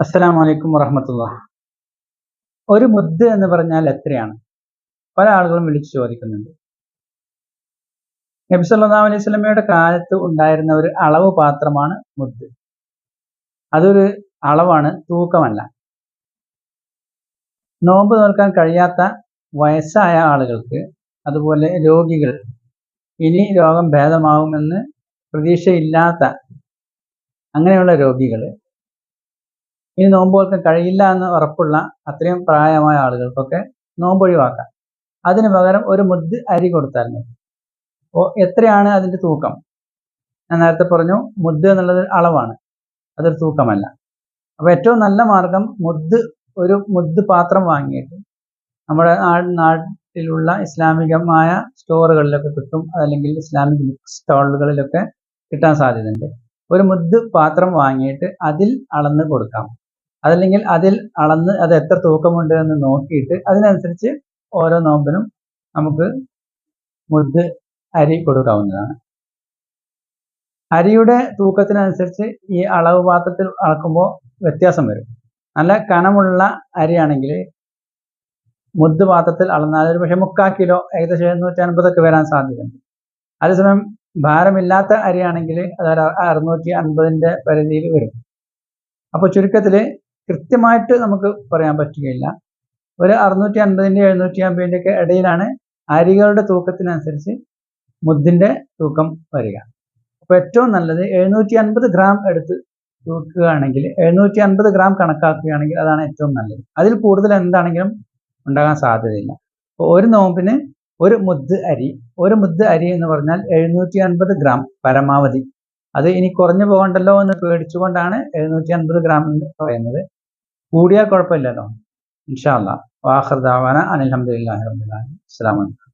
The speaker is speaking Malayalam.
അസ്സലാം വലൈക്കും വറഹമത്തുള്ള ഒരു മുദ് എന്ന് പറഞ്ഞാൽ എത്രയാണ്? പല ആളുകളും വിളിച്ചു ചോദിക്കുന്നുണ്ട്. നബി സല്ലാ അലൈഹി സ്വലമയുടെ കാലത്ത് ഉണ്ടായിരുന്ന ഒരു അളവ് പാത്രമാണ് മുദ്ദ് അതൊരു അളവാണ് തൂക്കമല്ല. നോമ്പ് നോക്കാൻ കഴിയാത്ത വയസ്സായ ആളുകൾക്ക് അതുപോലെ രോഗികൾ ഇനി രോഗം ഭേദമാകുമെന്ന് പ്രതീക്ഷയില്ലാത്ത അങ്ങനെയുള്ള രോഗികൾ ഇനി നോമ്പ് നോക്കാൻ കഴിയില്ല എന്ന് ഉറപ്പുള്ള അത്രയും പ്രായമായ ആളുകൾക്കൊക്കെ നോമ്പ് ഒഴിവാക്കാം അതിന് പകരം ഒരു മുദ്ദ് അരി കൊടുത്താൽ മതി. അപ്പോൾ എത്രയാണ് അതിന്റെ തൂക്കം? ഞാൻ നേരത്തെ പറഞ്ഞു മുദ്ദ് എന്നുള്ളത് അളവാണ്. അതൊരു തൂക്കമല്ല. അപ്പോൾ ഏറ്റവും നല്ല മാർഗം മുദ്ദ് ഒരു മുദ്ദ് പാത്രം വാങ്ങിയിട്ട് നമ്മുടെ നാട്ടിലുള്ള ഇസ്ലാമികമായ സ്റ്റോറുകളിലൊക്കെ കിട്ടും അല്ലെങ്കിൽ ഇസ്ലാമിക് ബുക്ക് സ്റ്റാളുകളിലൊക്കെ കിട്ടാൻ സാധ്യതയുണ്ട്. ഒരു മുദ്ദ് പാത്രം വാങ്ങിയിട്ട് അതിൽ അളന്ന് കൊടുക്കാം. അതല്ലെങ്കിൽ അതിൽ അളന്ന് അത് എത്ര തൂക്കമുണ്ട് എന്ന് നോക്കിയിട്ട് അതിനനുസരിച്ച് ഓരോ നോമ്പിനും നമുക്ക് മുദ് അരി കൊടുക്കാവുന്നതാണ്. അരിയുടെ തൂക്കത്തിനനുസരിച്ച് ഈ അളവ് പാത്രത്തിൽ അളക്കുമ്പോൾ വ്യത്യാസം വരും. നല്ല കനമുള്ള അരിയാണെങ്കിൽ മുദ് പാത്രത്തിൽ അളന്നാൽ ഒരു പക്ഷേ മുക്കാൽ കിലോ ഏകദേശം എഴുന്നൂറ്റി അൻപതൊക്കെ വരാൻ സാധ്യതയുണ്ട്. അതേസമയം ഭാരമില്ലാത്ത അരിയാണെങ്കിൽ അത് അറുന്നൂറ്റി അൻപതിന്റെ പരിധിയിൽ വരും. അപ്പോൾ ചുരുക്കത്തിൽ കൃത്യമായിട്ട് നമുക്ക് പറയാൻ പറ്റുകയില്ല. ഒരു അറുന്നൂറ്റി അൻപതിന്റെ എഴുന്നൂറ്റി അമ്പതിന്റെ ഒക്കെ ഇടയിലാണ് അരികളുടെ തൂക്കത്തിനനുസരിച്ച് മുദ്ദിന്റെ തൂക്കം വരിക. അപ്പോൾ ഏറ്റവും നല്ലത് എഴുന്നൂറ്റി അൻപത് ഗ്രാം എടുത്ത് തൂക്കുകയാണെങ്കിൽ എഴുന്നൂറ്റി അൻപത് ഗ്രാം കണക്കാക്കുകയാണെങ്കിൽ അതാണ് ഏറ്റവും നല്ലത്. അതിൽ കൂടുതൽ എന്താണെങ്കിലും ഉണ്ടാകാൻ സാധ്യതയില്ല. അപ്പോൾ ഒരു നോമ്പിന് ഒരു മുദ്ദ് അരി ഒരു മുദ്ദ് അരി എന്ന് പറഞ്ഞാൽ എഴുന്നൂറ്റി അൻപത് ഗ്രാം പരമാവധി. അത് ഇനി കുറഞ്ഞു പോകണ്ടല്ലോ എന്ന് പേടിച്ചുകൊണ്ടാണ് എഴുന്നൂറ്റി അൻപത് ഗ്രാം എന്ന് പറയുന്നത്. കൂടിയാൽ കുഴപ്പമില്ലല്ലോ. ഇൻഷാ അല്ലാ വാഹർ ദാവാന അനിൽഹമ്മദില്ലാഹി അസ്സലാമു അലൈക്കും.